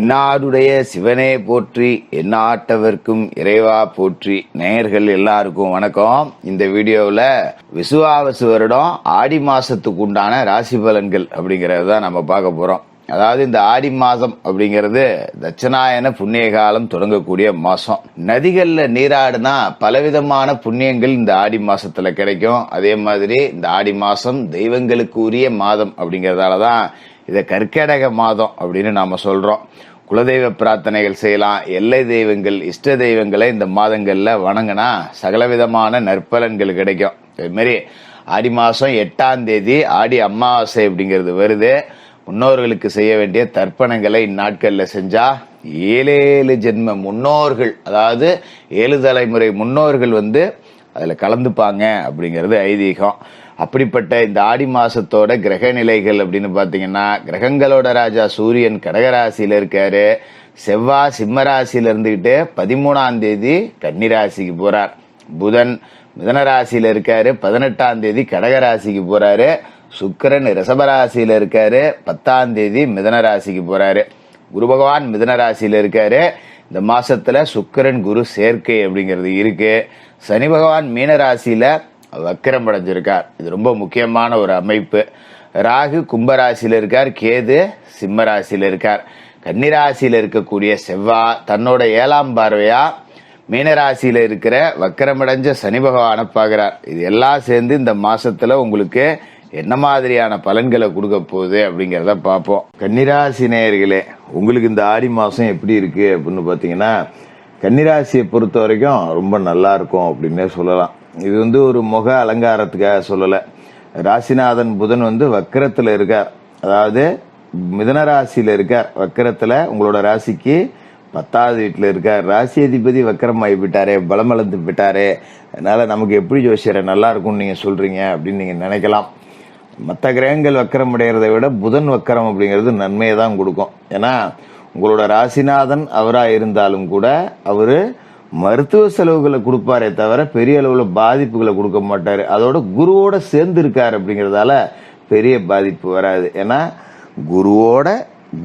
என்னாடுடைய சிவனே போற்றி என்னாட்டவர்க்கும் இறைவா போற்றி. நேயர்கள் எல்லாருக்கும் வணக்கம். இந்த வீடியோவில் விசுவாவசு வருடம் ஆடி மாசத்துக்கு உண்டான ராசி பலன்கள் அப்படிங்கறத தான் நம்ம பார்க்க போறோம். அதாவது இந்த ஆடி மாதம் அப்படிங்கிறது தட்சணாயன புண்ணிய காலம் தொடங்கக்கூடிய மாசம். நதிகளில் நீராடுனா பலவிதமான புண்ணியங்கள் இந்த ஆடி மாசத்துல கிடைக்கும். அதே மாதிரி இந்த ஆடி மாசம் தெய்வங்களுக்கு உரிய மாதம் அப்படிங்கிறதால தான் இதை கற்கடக மாதம் அப்படின்னு நாம சொல்றோம். குலதெய்வ பிரார்த்தனைகள் செய்யலாம். எல்லை தெய்வங்கள் இஷ்ட தெய்வங்களை இந்த மாதங்களில் வணங்கினா சகலவிதமான நற்பலன்கள் கிடைக்கும். இதுமாரி ஆடி மாதம் எட்டாம் தேதி ஆடி அமாவாசை அப்படிங்கிறது வருது. முன்னோர்களுக்கு செய்ய வேண்டிய தர்ப்பணங்களை இந்நாட்களில் செஞ்சா ஏழேழு ஜென்ம முன்னோர்கள் அதாவது ஏழு தலைமுறை முன்னோர்கள் வந்து அதில் கலந்துப்பாங்க அப்படிங்கிறது ஐதீகம். அப்படிப்பட்ட இந்த ஆடி மாசத்தோட கிரக நிலைகள் அப்படின்னு பாத்தீங்கன்னா கிரகங்களோட ராஜா சூரியன் கடகராசியில இருக்காரு. செவ்வாய் சிம்ம ராசியில இருந்துகிட்டு பதிமூணாம் தேதி கன்னிராசிக்கு போறார். புதன் மிதனராசியில் இருக்காரு. பதினெட்டாம் தேதி கடகராசிக்கு போறாரு. சுக்கிரன் ரிஷபராசியில இருக்காரு. பத்தாம் தேதி மிதனராசிக்கு போறாரு. குரு பகவான் மிதனராசியில இருக்காரு. இந்த மாசத்துல சுக்கிரன் குரு சேர்க்கை அப்படிங்கிறது இருக்கு. சனி பகவான் மீனராசியில வக்கரம் அடைஞ்சிருக்கார் இது ரொம்ப முக்கியமான ஒரு அமைப்பு. ராகு கும்பராசியில் இருக்கார் கேது சிம்மராசியில் இருக்கார். கன்னிராசியில் இருக்கக்கூடிய செவ்வா தன்னோட ஏழாம் பார்வையா மீனராசியில் இருக்கிற வக்கரமடைஞ்ச சனி பகவானை பார்க்குறார். இது எல்லாம் சேர்ந்து இந்த மாசத்துல உங்களுக்கு என்ன மாதிரியான பலன்களை கொடுக்க போகுது அப்படிங்கிறத பார்ப்போம். கன்னிராசி நேயர்களே உங்களுக்கு இந்த ஆடி மாதம் எப்படி இருக்கு அப்படின்னு பார்த்தீங்கன்னா கன்னிராசியை பொறுத்த வரைக்கும் ரொம்ப நல்லா இருக்கும் அப்படின்னே சொல்லலாம். இது வந்து ஒரு முக அலங்காரத்துக்காக சொல்லலை. ராசிநாதன் புதன் வந்து வக்கரத்தில் இருக்கார். அதாவது மிதன ராசியில் இருக்கார். வக்கரத்தில் உங்களோட ராசிக்கு பத்தாவது வீட்டில் இருக்கார். ராசி அதிபதி வக்கரம் ஆகிவிட்டாரே பலம் இழந்து விட்டாரே. அதனால் நமக்கு எப்படி ஜோசியரை நல்லா இருக்கும்னு நீங்கள் சொல்கிறீங்க அப்படின்னு நீங்கள் நினைக்கலாம். மற்ற கிரகங்கள் வக்கரம் அடைகிறத விட புதன் வக்கரம் அப்படிங்கிறது நன்மையை தான் கொடுக்கும். ஏன்னா உங்களோட ராசிநாதன் அவராக இருந்தாலும் கூட அவர் மருத்துவ செலவுகளை கொடுப்பாரே தவிர பெரிய அளவில் பாதிப்புகளை கொடுக்க மாட்டார். அதோட குருவோட சேர்ந்து இருக்கார் அப்படிங்கிறதால பெரிய பாதிப்பு வராது. ஏன்னா குருவோட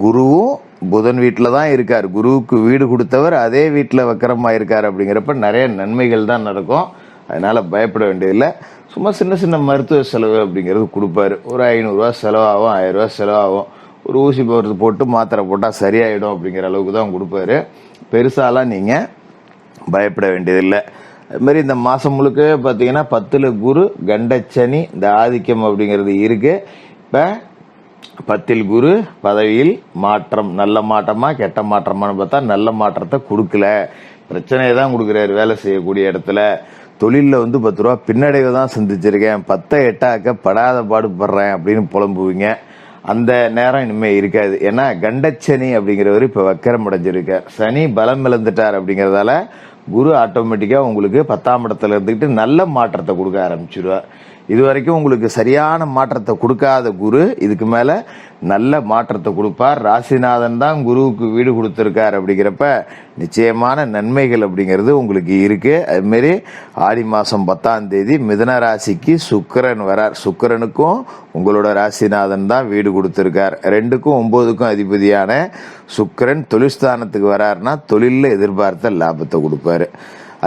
குருவும் புதன் வீட்டில் தான் இருக்கார். குருவுக்கு வீடு கொடுத்தவர் அதே வீட்டில் வக்கரமாக இருக்கார் அப்படிங்கிறப்ப நிறைய நன்மைகள் தான் நடக்கும். அதனால் பயப்பட வேண்டியதில்லை. சும்மா சின்ன சின்ன மருத்துவ செலவு அப்படிங்கிறது கொடுப்பாரு. ஒரு ஐநூறுரூவா செலவாகும் ஆயிரம் செலவாகும். ஒரு ஊசி போடுறது போட்டு மாத்திரை போட்டால் சரியாயிடும் அப்படிங்கிற அளவுக்கு தான் கொடுப்பாரு. பெருசாலாம் நீங்கள் பயப்பட வேண்டியதில்லை. அது மாதிரி இந்த மாதம் முழுக்க பார்த்தீங்கன்னா பத்தில் குரு கண்டச்சனி இந்த ஆதிக்கம் அப்படிங்கிறது இருக்கு. இப்போ பத்தில் குரு பதவியில் மாற்றம் நல்ல மாற்றமா கெட்ட மாற்றமான்னு பார்த்தா நல்ல மாற்றத்தை கொடுக்கல. பிரச்சனையை தான் கொடுக்குறாரு வேலை செய்யக்கூடிய இடத்துல. தொழிலில் வந்து பத்து ரூபா பின்னடைவை தான் சந்திச்சிருக்கேன். பத்தை எட்டாக்க படாத பாடுபடுறேன் அப்படின்னு புலம்புவீங்க. அந்த நேரம் இனிமே இருக்காது. ஏன்னா கண்டச்சனி அப்படிங்கிறவர் இப்போ வக்கரம் அடைஞ்சிருக்கார். சனி பலம் இழந்துட்டார் அப்படிங்கிறதால குரு ஆட்டோமேட்டிக்கா உங்களுக்கு பத்தாம் இடத்துல இருந்துக்கிட்டு நல்ல மாற்றத்தை கொடுக்க ஆரம்பிச்சிருவார் இது வரைக்கும் உங்களுக்கு சரியான மாற்றத்தை கொடுக்காத குரு இதுக்கு மேல நல்ல மாற்றத்தை கொடுப்பார். ராசிநாதன் தான் குருவுக்கு வீடு கொடுத்துருக்கார் அப்படிங்கிறப்ப நிச்சயமான நன்மைகள் அப்படிங்கிறது உங்களுக்கு இருக்கு. அதுமாரி ஆடி மாசம் பத்தாம் தேதி மிதன ராசிக்கு சுக்கிரன் வரார். சுக்கரனுக்கும் உங்களோட ராசிநாதன் தான் வீடு கொடுத்துருக்கார். ரெண்டுக்கும் ஒன்பதுக்கும் அதிபதியான சுக்கிரன் தொழில்ஸ்தானத்துக்கு வராருன்னா தொழிலில் எதிர்பார்த்த லாபத்தை கொடுப்பாரு.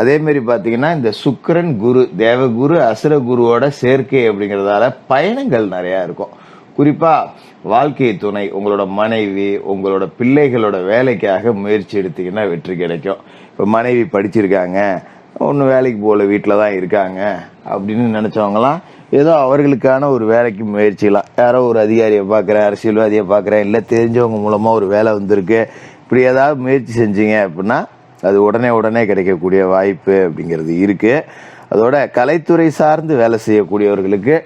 அதேமாரி பார்த்தீங்கன்னா இந்த சுக்கிரன் குரு தேவகுரு அசுர குருவோட சேர்க்கை அப்படிங்கிறதால பயணங்கள் நிறையா இருக்கும். குறிப்பாக வாழ்க்கை துணை உங்களோட மனைவி உங்களோட பிள்ளைகளோட வேலைக்காக முயற்சி எடுத்தீங்கன்னா வெற்றி கிடைக்கும். இப்போ மனைவி படிச்சிருக்காங்க ஒன்றும் வேலைக்கு போகல வீட்டில் தான் இருக்காங்க அப்படின்னு நினச்சவங்களாம் ஏதோ அவர்களுக்கான ஒரு வேலைக்கு முயற்சிலாம். யாரோ ஒரு அதிகாரியை பார்க்குறேன் அரசியல்வாதியை பார்க்குறேன் இல்லை தெரிஞ்சவங்க மூலமாக ஒரு வேலை வந்திருக்கு. இப்படி ஏதாவது முயற்சி செஞ்சீங்க அப்படின்னா அது உடனே உடனே கிடைக்கக்கூடிய வாய்ப்பு அப்படிங்கிறது இருக்கு. அதோட கலைத்துறை சார்ந்து வேலை செய்யக்கூடியவர்களுக்கு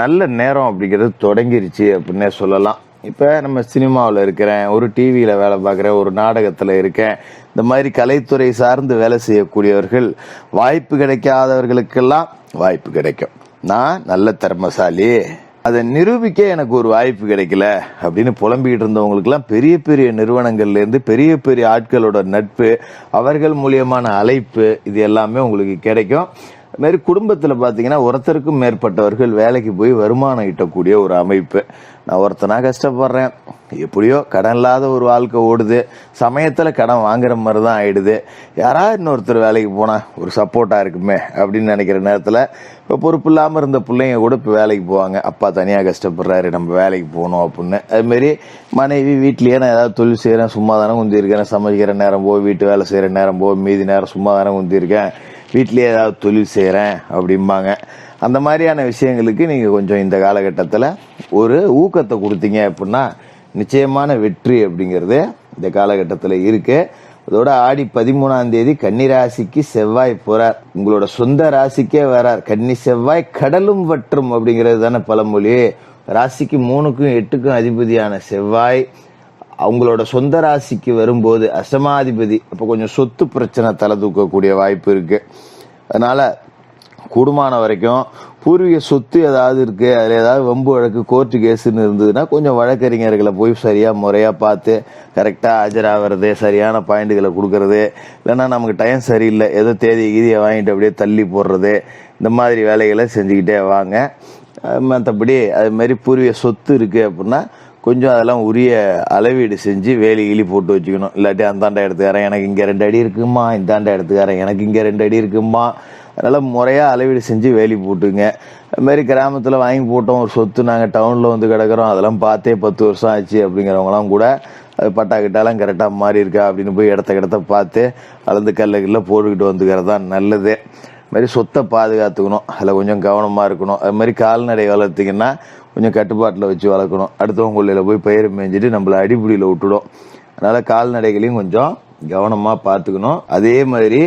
நல்ல நேரம் அப்படிங்கிறது தொடங்கிருச்சு அப்படின்னே சொல்லலாம். இப்போ நம்ம சினிமாவில் இருக்கிறேன் ஒரு டிவியில் வேலை பார்க்குறேன் ஒரு நாடகத்தில் இருக்கேன் இந்த மாதிரி கலைத்துறை சார்ந்து வேலை செய்யக்கூடியவர்கள் வாய்ப்பு கிடைக்காதவர்களுக்கெல்லாம் வாய்ப்பு கிடைக்கும். நான் நல்ல திறமசாலி. அதை நிரூபிக்க எனக்கு ஒரு வாய்ப்பு கிடைக்கல அப்படின்னு புலம்பிக்கிட்டு இருந்தவங்களுக்குலாம் பெரிய பெரிய நிறுவனங்கள்ல இருந்து பெரிய பெரிய ஆட்களோட நட்பு அவர்கள் மூலியமான அழைப்பு இது எல்லாமே உங்களுக்கு கிடைக்கும். அது மாதிரி குடும்பத்தில் பார்த்தீங்கன்னா ஒருத்தருக்கும் மேற்பட்டவர்கள் வேலைக்கு போய் வருமானம் ஈட்டக்கூடிய ஒரு அமைப்பு. நான் ஒருத்தனா கஷ்டப்படுறேன். எப்படியோ கடன் இல்லாத ஒரு வாழ்க்கை ஓடுது. சமயத்தில் கடன் வாங்குற மாதிரி தான் ஆயிடுது. யாராவது இன்னொருத்தர் வேலைக்கு போனால் ஒரு சப்போர்ட்டாக இருக்குமே அப்படின்னு நினைக்கிற நேரத்தில் இப்போ பொறுப்பு இல்லாமல் இருந்த பிள்ளைங்க கூட இப்போ வேலைக்கு போவாங்க. அப்பா தனியாக கஷ்டப்படுறாரு நம்ம வேலைக்கு போகணும் அப்படின்னு. அதுமாரி மனைவி வீட்லேயே நான் ஏதாவது தொழில் செய்கிறேன் சும்மா தானே குந்திருக்கேன் சமைக்கிற நேரம் போ வீட்டு வேலை செய்கிற நேரம் போ மீதி நேரம் சும்மா தானே குந்திருக்கேன் வீட்டிலே ஏதாவது தொழில் செய்கிறேன் அப்படிம்பாங்க. அந்த மாதிரியான விஷயங்களுக்கு நீங்கள் கொஞ்சம் இந்த காலகட்டத்தில் ஒரு ஊக்கத்தை கொடுத்தீங்க அப்படின்னா நிச்சயமான வெற்றி அப்படிங்கிறது இந்த காலகட்டத்தில் இருக்கு. அதோட ஆடி பதிமூணாம் தேதி கன்னி ராசிக்கு செவ்வாய் போறார். உங்களோட சொந்த ராசிக்கே வரார். கன்னி செவ்வாய் கடலும் வற்றும் அப்படிங்கிறது தானே பழமொழி. ராசிக்கு மூணுக்கும் எட்டுக்கும் அதிபதியான செவ்வாய். அவங்களோட சொந்த ராசிக்கு வரும்போது அஷ்டமாதிபதி அப்போ கொஞ்சம் சொத்து பிரச்சனை தலை தூக்கக்கூடிய வாய்ப்பு இருக்கு. அதனால கூடுமான வரைக்கும் பூர்வீக சொத்து ஏதாவது இருக்கு அதில் ஏதாவது வம்பு வழக்கு கோர்ட்டு கேஸுன்னு இருந்ததுன்னா கொஞ்சம் வழக்கறிஞர்களை போய் சரியாக முறையாக பார்த்து கரெக்டாக ஆஜராகிறது சரியான பாயிண்ட்டுகளை கொடுக்கறது இல்லைன்னா நமக்கு டைம் சரியில்லை ஏதோ தேதி கீதியை வாங்கிட்டு அப்படியே தள்ளி போடுறது இந்த மாதிரி வேலைகளை செஞ்சுக்கிட்டே வாங்க. மற்றபடி அதுமாரி பூர்வீக சொத்து இருக்குது அப்படின்னா கொஞ்சம் அதெல்லாம் உரிய அளவீடு செஞ்சு வேலி கிளி போட்டு வச்சுக்கணும். இல்லாட்டி அந்தாண்ட எடுத்துக்காரன் எனக்கு இங்கே ரெண்டு அடி இருக்குமா? இந்தாண்ட எடுத்துக்காரன் எனக்கு இங்கே ரெண்டு அடி இருக்குமா? அதனால் முறையாக அளவீடு செஞ்சு வேலி போட்டுங்க. அதுமாரி கிராமத்தில் வாங்கி போட்டோம். ஒரு சொத்து நாங்கள் டவுனில் வந்து கிடக்கிறோம். அதெல்லாம் பார்த்தே பத்து வருஷம் ஆச்சு அப்படிங்கிறவங்களாம் கூட அது பட்டா கிட்டாலாம் கரெக்டாக மாறி இருக்கா அப்படின்னு போய் இடத்த கிடத்த பார்த்து அளந்து கல்ல கல்ல போட்டுக்கிட்டு வந்துக்கிறது தான் நல்லது. மாதிரி சொத்தை பாதுகாத்துக்கணும். அதில் கொஞ்சம் கவனமாக இருக்கணும். அது மாதிரி கால்நடை வளர்த்திங்கன்னா கொஞ்சம் கட்டுப்பாட்டில் வச்சு வளர்க்கணும். அடுத்தவங்க கொள்ளையில் போய் பயிர் மேய்ஞ்சிட்டு நம்மளை அடிப்படியில் விட்டுடும். அதனால் கால்நடைகளையும் கொஞ்சம் கவனமாக பார்த்துக்கணும். அதே மாதிரி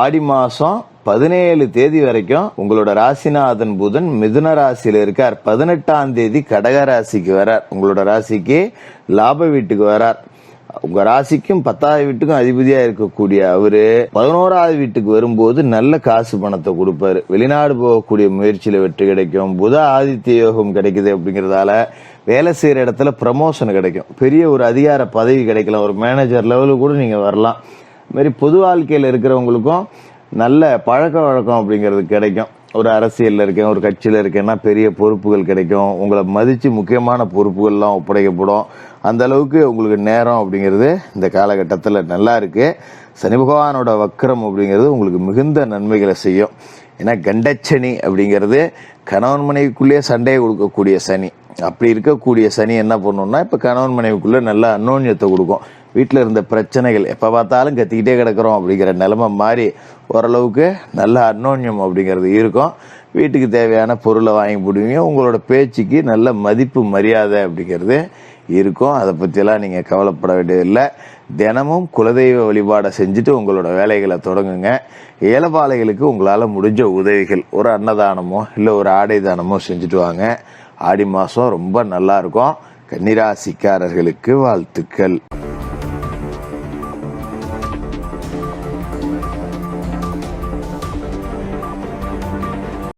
ஆடி மாதம் பதினேழு தேதி வரைக்கும் உங்களோட ராசிநாதன் புதன் மிதுன ராசியில இருக்கார். பதினெட்டாம் தேதி கடக ராசிக்கு வரார். உங்களோட ராசிக்கு லாப வீட்டுக்கு வரார். உங்க ராசிக்கும் பத்தாவது வீட்டுக்கும் அதிபதியா இருக்கக்கூடிய அவரு பதினோராவது வீட்டுக்கு வரும்போது நல்ல காசு பணத்தை கொடுப்பாரு. வெளிநாடு போகக்கூடிய முயற்சியில வெற்றி கிடைக்கும். புத ஆதித்ய யோகம் கிடைக்குது அப்படிங்கறதால வேலை செய்யற இடத்துல ப்ரமோஷன் கிடைக்கும். பெரிய ஒரு அதிகார பதவி கிடைக்கலாம். ஒரு மேனேஜர் லெவலுக்கு கூட நீங்க வரலாம். இதுமாரி பொது வாழ்க்கையில் இருக்கிறவங்களுக்கும் நல்ல பழக்க வழக்கம் அப்படிங்கிறது கிடைக்கும். ஒரு அரசியலில் இருக்கேன் ஒரு கட்சியில் இருக்கேன்னா பெரிய பொறுப்புகள் கிடைக்கும். உங்களை மதித்து முக்கியமான பொறுப்புகள்லாம் ஒப்படைக்கப்படும். அந்த அளவுக்கு உங்களுக்கு நேரம் அப்படிங்கிறது இந்த காலகட்டத்தில் நல்லா இருக்கு. சனி பகவானோட வக்கரம் அப்படிங்கிறது உங்களுக்கு மிகுந்த நன்மைகளை செய்யும். ஏன்னா கண்டச்சனி அப்படிங்கிறது கணவன் மனைவிக்குள்ளேயே சண்டையை கொடுக்கக்கூடிய சனி. அப்படி இருக்கக்கூடிய சனி என்ன பண்ணணும்னா இப்போ கணவன் மனைவிக்குள்ளே நல்ல அன்னோன்யத்தை கொடுக்கும். வீட்டில் இருந்த பிரச்சனைகள் எப்போ பார்த்தாலும் கத்திக்கிட்டே கிடக்கிறோம் அப்படிங்கிற நிலமை மாறி ஓரளவுக்கு நல்ல அன்னோன்யம் அப்படிங்கிறது இருக்கும். வீட்டுக்கு தேவையான பொருளை வாங்கி போடுவீங்க. உங்களோட பேச்சுக்கு நல்ல மதிப்பு மரியாதை அப்படிங்கிறது இருக்கும் அதை பற்றியெல்லாம் நீங்கள் கவலைப்பட வேண்டியதில்லை. தினமும் குலதெய்வ வழிபாடை செஞ்சுட்டு உங்களோட வேலைகளை தொடங்குங்க. ஏலபாலைகளுக்கு உங்களால் முடிஞ்ச உதவிகள் ஒரு அன்னதானமோ இல்லை ஒரு ஆடை தானமோ செஞ்சுட்டு வாங்க. ஆடி மாதம் ரொம்ப நல்லா இருக்கும். கன்னிராசிக்காரர்களுக்கு வாழ்த்துக்கள்.